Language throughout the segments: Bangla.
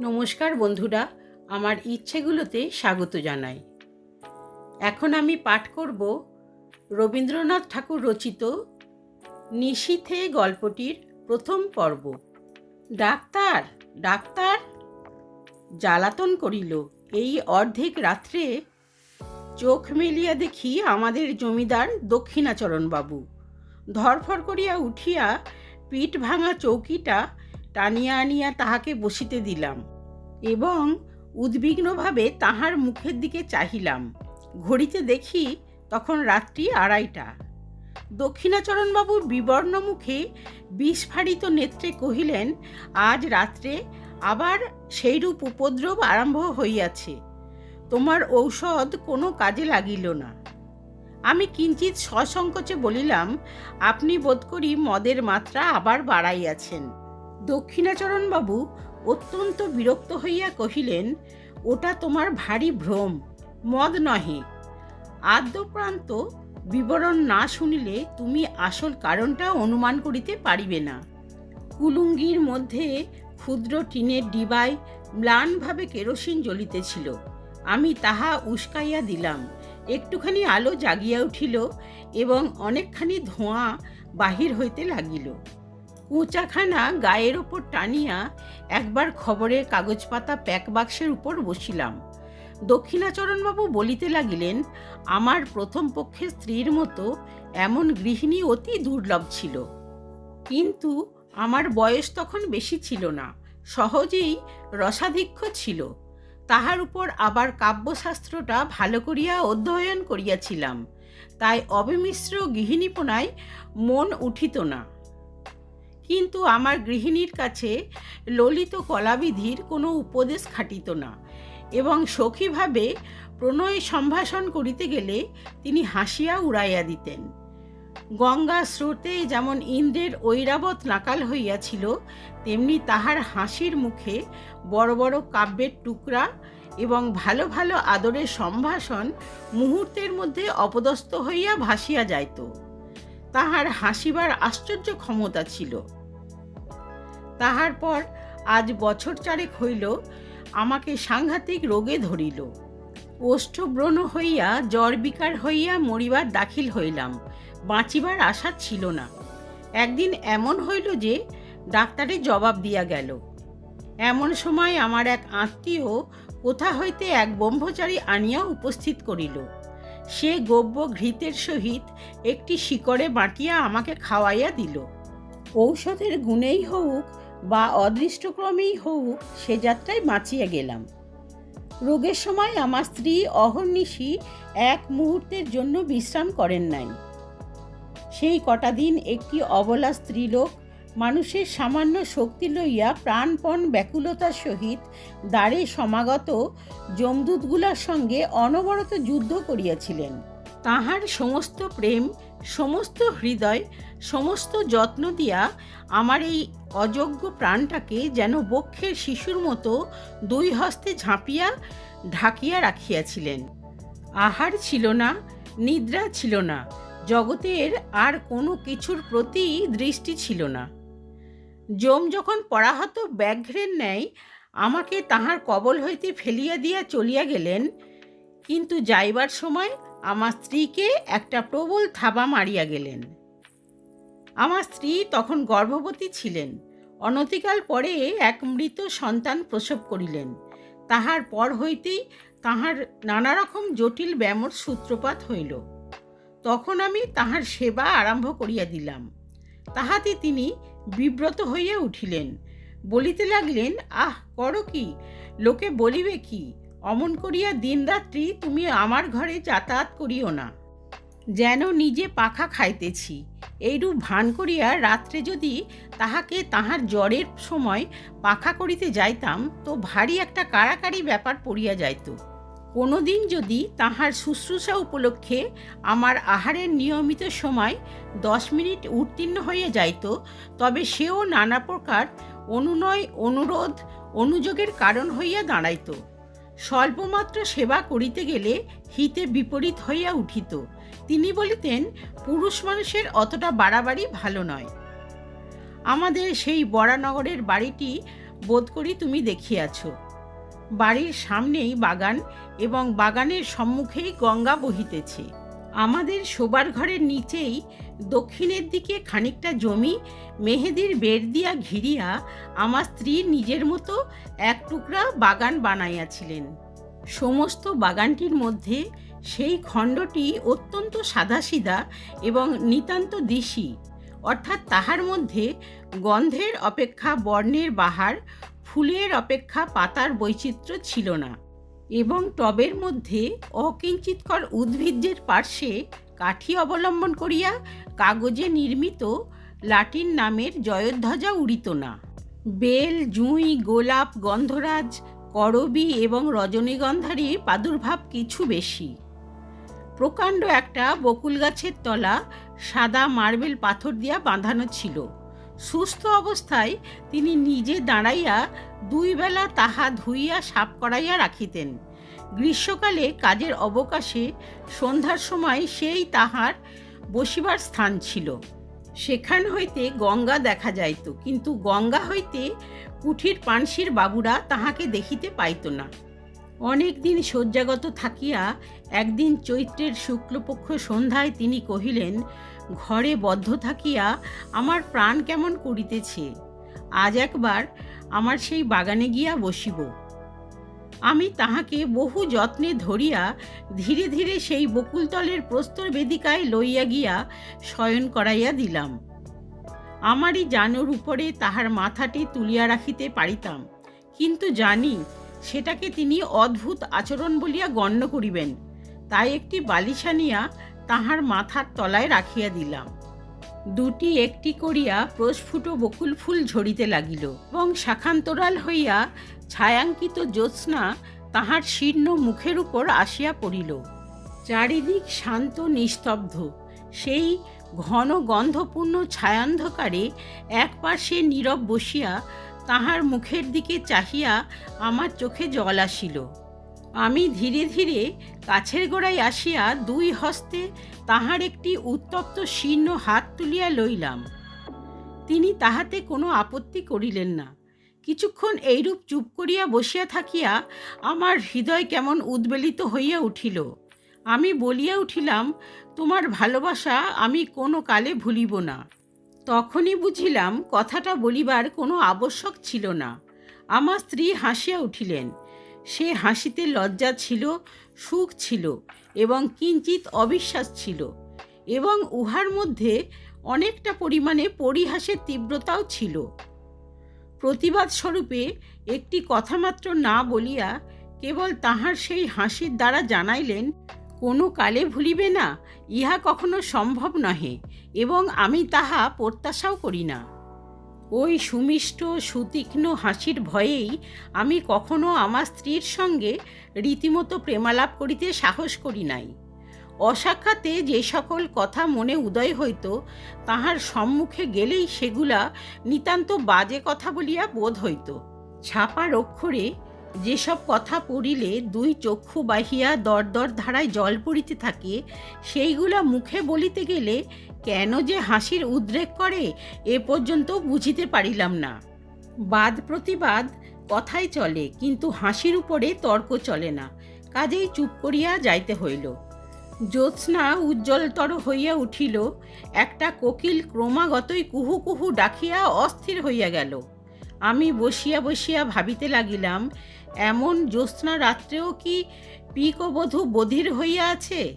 নমস্কার বন্ধুরা, আমার ইচ্ছেগুলোতে স্বাগত জানাই। এখন আমি পাঠ করব রবীন্দ্রনাথ ঠাকুর রচিত নিশীথে গল্পটির প্রথম পর্ব। Doctor doctor! জ্বালাতন করিল। এই অর্ধেক রাত্রে চোখ মেলিয়া দেখি আমাদের জমিদার দক্ষিণাচরণবাবু। ধরফর করিয়া উঠিয়া পিঠ ভাঙা চৌকিটা টানিয়া আনিয়া তাহাকে বসিতে দিলাম এবং উদ্বিগ্নভাবে তাহার মুখের দিকে চাহিলাম। ঘড়িতে দেখি তখন রাত্রি আড়াইটা। দক্ষিণাচরণবাবুর বিবর্ণ মুখে বিস্ফারিত নেত্রে কহিলেন, আজ রাত্রে আবার সেইরূপ উপদ্রব আরম্ভ হইয়াছে। তোমার ঔষধ কোনো কাজে লাগিল না। আমি কিঞ্চিত সসংকোচে বলিলাম, আপনি বোধ করি মদের মাত্রা আবার বাড়াইয়াছেন। দক্ষিণাচরণবাবু অত্যন্ত বিরক্ত হইয়া কহিলেন, ওটা তোমার ভারী ভ্রম, মদ নহে। আদ্যপ্রান্ত বিবরণ না শুনিলে তুমি আসল কারণটা অনুমান করিতে পারিবে না। কুলুঙ্গির মধ্যে ক্ষুদ্র টিনের ডিবায় ম্লানভাবে কেরোসিন জ্বলিতেছিল। আমি তাহা উস্কাইয়া দিলাম। একটুখানি আলো জাগিয়া উঠিল এবং অনেকখানি ধোঁয়া বাহির হইতে লাগিল। কুঁচাখানা গায়ের ওপর টানিয়া একবার খবরের কাগজ পাতা প্যাক বাক্সের উপর বসিলাম। দক্ষিণাচরণবাবু বলিতে লাগিলেন, আমার প্রথম পক্ষের স্ত্রীর মতো এমন গৃহিণী অতি দুর্লভ ছিল। কিন্তু আমার বয়স তখন বেশি ছিল না, সহজেই রসাধিক্য ছিল। তাহার উপর আবার কাব্যশাস্ত্রটা ভালো করিয়া অধ্যয়ন করিয়াছিলাম। তাই অবিমিশ্র গৃহিণীপনায় মন উঠিত না। কিন্তু আমার গৃহিণীর কাছে ললিত কলাবিধির কোনো উপদেশ খাটিত না এবং সখীভাবে প্রণয় সম্ভাষণ করিতে গেলে তিনি হাসিয়া উড়াইয়া দিতেন। গঙ্গা স্রোতে যেমন ইন্দ্রের ঐরাবত নাকাল হইয়াছিল, তেমনি তাহার হাসির মুখে বড় বড় কাব্যের টুকরা এবং ভালো ভালো আদরের সম্ভাষণ মুহূর্তের মধ্যে অপদস্থ হইয়া ভাসিয়া যাইত। তাহার হাসিবার আশ্চর্য ক্ষমতা ছিল। তাহার পর আজ বছর চারেক হইল আমাকে সাংঘাতিক রোগে ধরিল। ওষ্ঠব্রণ হইয়া জ্বর বিকার হইয়া মরিবার দাখিল হইলাম, বাঁচিবার আশা ছিল না। একদিন এমন হইল যে ডাক্তারের জবাব দিয়া গেল, এমন সময় আমার এক আত্মীয় কোথা হইতে এক ব্রহ্মচারী আনিয়া উপস্থিত করিল। সে গব্য ঘৃতের সহিত একটি শিকড়ে বাটিয়া আমাকে খাওয়াইয়া দিল। ঔষধের গুণেই হোক বা অদৃষ্টক্রমেই হোক সে যাত্রায় বাঁচিয়া গেলাম। রোগের সময় আমার স্ত্রী অহর্নিশি এক মুহূর্তের জন্য বিশ্রাম করেন নাই। সেই কটা দিন একটি অবলা স্ত্রীলোক মানুষের সামান্য শক্তি লইয়া প্রাণপণ ব্যাকুলতার সহিত দ্বারে সমাগত যমদূতগুলার সঙ্গে অনবরত যুদ্ধ করিয়াছিলেন। তাহার সমস্ত প্রেম সমস্ত হৃদয়, সমস্ত যত্ন দিয়া আমার এই অযোগ্য প্রাণটাকে যেন বক্ষের শিশুর মতো দুই হস্তে ঝাঁপিয়া ঢাকিয়া রাখিয়াছিলেন। আহার ছিল না, নিদ্রা ছিল না, জগতের আর কোনো কিছুর প্রতি দৃষ্টি ছিল না। যম যখন পরাহত ব্যাঘ্রের ন্যায় আমাকে তাহার কবল হইতে ফেলিয়া দিয়া চলিয়া গেলেন, কিন্তু যাইবার সময় আমার স্ত্রীকে একটা প্রবল থাবা মারিয়া গেলেন। আমার স্ত্রী তখন গর্ভবতী ছিলেন। অনতিকাল পরে এক মৃত সন্তান প্রসব করিলেন। তাহার পর হইতেই তাহার নানা রকম জটিল ব্যামোর সূত্রপাত হইল। তখন আমি তাহার সেবা আরম্ভ করিয়া দিলাম। তাহাতে তিনি বিব্রত হইয়া উঠিলেন। বলিতে লাগলেন, আহ, করো কি? লোকে বলিবে কি? অমন করিয়া দিনরাত্রি তুমি আমার ঘরে যাতায়াত করিও না। যেন নিজে পাখা খাইতেছি। এইরূপ ভান করিয়া রাত্রে যদি তাহাকে তাহার জ্বরের সময় পাখা করিতে যাইতাম, তো ভারী একটা কাড়াকাড়ি ব্যাপার পড়িয়া যাইত। কোনো দিন যদি তাহার শুশ্রূষা উপলক্ষে আমার আহারের নিয়মিত সময় দশ মিনিট উত্তীর্ণ হইয়া যাইত, তবে সেও নানা প্রকার অনুনয়, অনুরোধ, অনুযোগের কারণ হইয়া দাঁড়াইত। স্বল্পমাত্র সেবা করিতে গেলে হিতে বিপরীত হইয়া উঠিত। তিনি বলিতেন, পুরুষ মানুষের অতটা বাড়াবাড়ি ভালো নয়। আমাদের সেই বরানগরের বাড়িটি বোধ করি তুমি দেখিয়াছ। বাড়ির সামনেই বাগান এবং বাগানের সম্মুখেই গঙ্গা বহিতেছে। আমাদের শোবার ঘরের নিচেই দক্ষিণের দিকে খানিকটা জমি, মেহেদির বেড় দিয়া ঘিরিয়া আমার স্ত্রী নিজের মতো এক টুকরা বাগান বানাইয়াছিলেন। সমস্ত বাগানটির মধ্যে সেই খণ্ডটি অত্যন্ত সাদাসিধা এবং নিতান্ত দিশি, অর্থাৎ তাহার মধ্যে গন্ধের অপেক্ষা, বর্ণের বাহার, ফুলের অপেক্ষা পাতার বৈচিত্র্য ছিল না। এবং টবের মধ্যে অকিঞ্চিতকর উদ্ভিজ্জের পার্শ্বে কাঠি অবলম্বন করিয়া কাগজে নির্মিত লাটিন নামের জয়ধ্বজা উড়িত না। বেল, জুঁই, গোলাপ, গন্ধরাজ, করবী এবং রজনীগন্ধারই প্রাদুর্ভাব কিছু বেশি। প্রকাণ্ড একটা বকুল গাছের তলা সাদা মার্বেল পাথর দিয়া বাঁধানো ছিল। সুস্থ অবস্থায় তিনি নিজে দাঁড়াইয়া দুই বেলা তাহা ধুইয়া সাপ করাইয়া রাখিতেন। গ্রীষ্মকালে কাজের অবকাশে সন্ধ্যার সময় সেই তাহার বসিবার স্থান ছিল। সেখান হইতে গঙ্গা দেখা যাইত, কিন্তু গঙ্গা হইতে কুঠির পানসির বাবুরা তাহাকে দেখিতে পাইত না। অনেক দিন শয্যাগত থাকিয়া একদিন চৈত্রের শুক্লপক্ষ সন্ধ্যায় তিনি কহিলেন ঘরে বদ্ধ থাকিয়া আমার প্রাণ কেমন করিতেছে? আজ একবার আমার সেই বাগানে গিয়া বসিব। আমি তাহাকে বহু যত্নে ধরিয়া ধীরে ধীরে সেই বকুলতলের প্রস্তর বেদিকায় লইয়া গিয়া শয়ন করাইয়া দিলাম। আমারই জানোর উপরে তাহার মাথাটি তুলিয়া রাখিতে পারিতাম, কিন্তু জানি সেটাকে তিনি অদ্ভুত আচরণ বলিয়া গণ্য করিবেন। তাই একটি বালিশানিয়া তাহার মাথার তলায় রাখিয়া দিলাম। দুটি একটি করিয়া প্রস্ফুট বকুল ফুল ঝরিতে লাগিল এবং শাখান্তরাল হইয়া ছায়াঙ্কিত জ্যোৎস্না তাহার শীর্ণ মুখের উপর আসিয়া পড়িল। চারিদিক শান্ত নিস্তব্ধ। সেই ঘন গন্ধপূর্ণ ছায়ান্ধকারে এক পাশে নীরব বসিয়া তাহার মুখের দিকে চাহিয়া আমার চোখে জল আসিল। আমি ধীরে ধীরে কাছের গোড়ায় আসিয়া দুই হস্তে তাহার একটি উত্তপ্ত শীর্ণ হাত তুলিয়া লইলাম। তিনি তাহাতে কোনো আপত্তি করিলেন না। কিছুক্ষণ এইরূপ চুপ করিয়া বসিয়া থাকিয়া আমার হৃদয় কেমন উদ্বেলিত হইয়া উঠিল। আমি বলিয়া উঠিলাম, তোমার ভালোবাসা আমি কোনো কালে ভুলিব না। তখনই বুঝিলাম, কথাটা বলিবার কোনো আবশ্যক ছিল না। আমার স্ত্রী হাসিয়া উঠিলেন। সে হাসিতে লজ্জা ছিল, সুখ ছিল এবং কিঞ্চিত অবিশ্বাস ছিল এবং উহার মধ্যে অনেকটা পরিমাণে পরিহাসের তীব্রতাও ছিল। প্রতিবাদ স্বরূপে একটি কথামাত্র না বলিয়া কেবল তাহার সেই হাসির দ্বারা জানাইলেন, কোনো কালে ভুলিবে না, ইহা কখনো সম্ভব নহে এবং আমি তাহা প্রত্যাশাও করি না। ওই সুমিষ্ট, সুতীক্ষ্ণ হাসির ভয়েই আমি কখনো আমার স্ত্রীর সঙ্গে রীতিমতো প্রেমালাপ করিতে সাহস করি নাই। অসাক্ষাতে যে সকল কথা মনে উদয় হইত, তাহার সম্মুখে গেলেই সেগুলা নিতান্ত বাজে কথা বলিয়া বোধ হইত। ছাপার অক্ষরে যেসব কথা পড়িলে দুই চক্ষু বাহিয়া দরদর ধারায় জল পড়িতে থাকে, সেইগুলা মুখে বলিতে গেলে কেন যে হাসির উদ্রেক করে, এ পর্যন্ত বুঝিতে পারিলাম না। বাদ প্রতিবাদ কথাই চলে, কিন্তু হাসির উপরে তর্ক চলে না, কাজেই চুপ করিয়া যাইতে হইল। জ্যোৎস্না উজ্জ্বলতর হইয়া উঠিল, একটা কোকিল ক্রমাগতই কুহু কুহু ডাকিয়া অস্থির হইয়া গেল। আমি বসিয়া বসিয়া ভাবিতে লাগিলাম এমন জ্যোৎস্না রাত্রেও কি পিকবধূ বধির হইয়া আছে?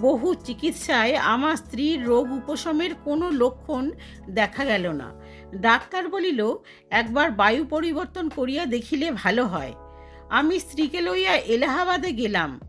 বহু চিকিৎসায় আমার স্ত্রীর রোগ উপশমের কোনো লক্ষণ দেখা গেল না। ডাক্তার বলিল, একবার বায়ু পরিবর্তন করিয়া দেখিলে ভালো হয়। আমি স্ত্রীকে লইয়া এলাহাবাদে গেলাম।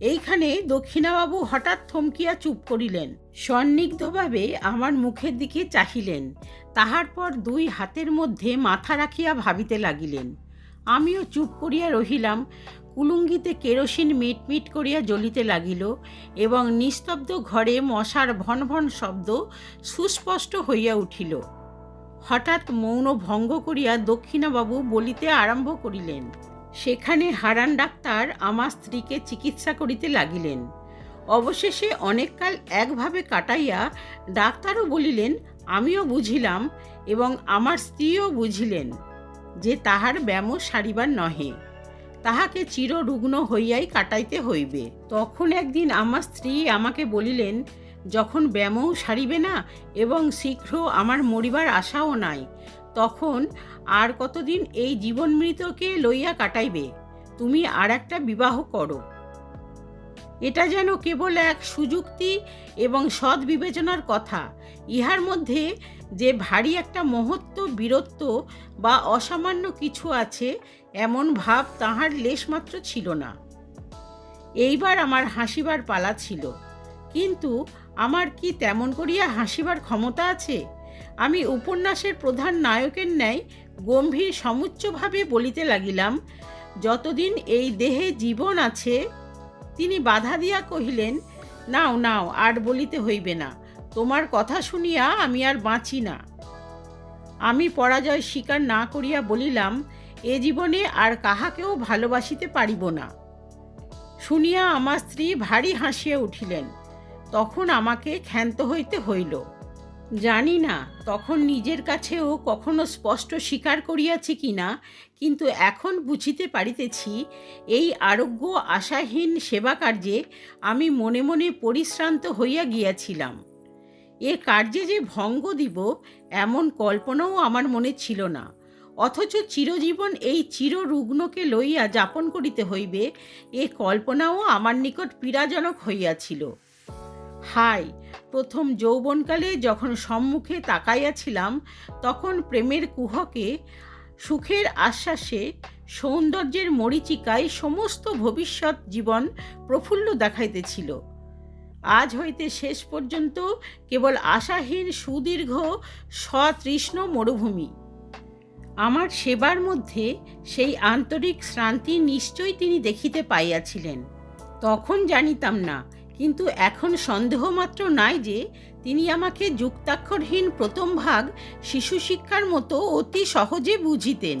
এইখানে দক্ষিণাবাবু হঠাৎ থমকিয়া চুপ করিলেন। সন্নিগ্ধভাবে আমার মুখের দিকে চাহিলেন। তাহার পর দুই হাতের মধ্যে মাথা রাখিয়া ভাবিতে লাগিলেন। আমিও চুপ করিয়া রহিলাম। কুলুঙ্গিতে কেরোসিন মিটমিট করিয়া জ্বলিতে লাগিল এবং নিস্তব্ধ ঘরে মশার ভন ভন শব্দ সুস্পষ্ট হইয়া উঠিল। হঠাৎ মৌন ভঙ্গ করিয়া দক্ষিণাবাবু বলিতে আরম্ভ করিলেন, সেখানে হারান ডাক্তার আমার স্ত্রীকে চিকিৎসা করিতে লাগিলেন। অবশেষে অনেককাল একভাবে কাটাইয়া ডাক্তারও বলিলেন, আমিও বুঝিলাম এবং আমার স্ত্রীও বুঝিলেন। যে তাহার ব্যাম সারিবার নহে। তাহাকে চিররুগ্ন হইয়াই কাটাইতে হইবে। তখন একদিন আমার স্ত্রী আমাকে বলিলেন, যখন ব্যামও সারিবে না এবং শীঘ্র আমার মরিবার আশাও নাই, তখন আর কতদিন এই জীবনমৃতকে লইয়া কাটাইবে? তুমি আর একটা বিবাহ করো। এটা যেন কেবল এক সুযুক্তি এবং সৎ বিবেচনার কথা। ইহার মধ্যে যে ভারী একটা মহত্ব, বীরত্ব বা অসামান্য কিছু আছে, এমন ভাব তাহার লেশমাত্র ছিল না। এইবার আমার হাসিবার পালা ছিল। কিন্তু আমার কি তেমন করিয়া হাসিবার ক্ষমতা আছে? আমি উপন্যাসের প্রধান নায়কের ন্যায় গম্ভীর সমুচ্চভাবে বলিতে লাগিলাম, যতদিন এই দেহে জীবন আছে তিনি বাধা দিয়া কহিলেন, নাও নাও, আর বলিতে হইবে না। তোমার কথা শুনিয়া আমি আর বাঁচি না। আমি পরাজয় স্বীকার না করিয়া বলিলাম, এ জীবনে আর কাহাকেও ভালোবাসিতে পারিব না শুনিয়া আমার স্ত্রী ভারী হাসিয়া উঠিলেন। তখন আমাকে ক্ষান্ত হইতে হইল। জানি না, তখন নিজের কাছেও কখনো স্পষ্ট স্বীকার করিয়াছি কিনা কিন্তু এখন বুঝিতে পারিতেছি, এই আরোগ্য আশাহীন সেবা কার্যে আমি মনে মনে পরিশ্রান্ত হইয়া গিয়াছিলাম। এ কার্যে যে ভঙ্গ দিব, এমন কল্পনাও আমার মনে ছিল না। অথচ চিরজীবন এই চিররুগ্নকে লইয়া যাপন করিতে হইবে, এ কল্পনাও আমার নিকট পীড়াজনক হইয়াছিল। হাই, প্রথম যৌবনকালে যখন সম্মুখে তাকাইয়াছিলাম, তখন প্রেমের কুহকে, সুখের আশ্বাসে, সৌন্দর্যের মরিচিকায় সমস্ত ভবিষ্যৎ জীবন প্রফুল্ল দেখাইতেছিল। আজ হইতে শেষ পর্যন্ত কেবল আশাহীন সুদীর্ঘ, সতৃষ্ণ মরুভূমি। আমার সেবার মধ্যে সেই আন্তরিক শ্রান্তি নিশ্চয়ই তিনি দেখিতে পাইয়াছিলেন। তখন জানিতাম না কিন্তু এখন সন্দেহ মাত্র নাই যে তিনি আমাকে যুক্তাক্ষরহীন প্রথম ভাগ শিশু শিক্ষার মতো অতি সহজে বুঝিতেন।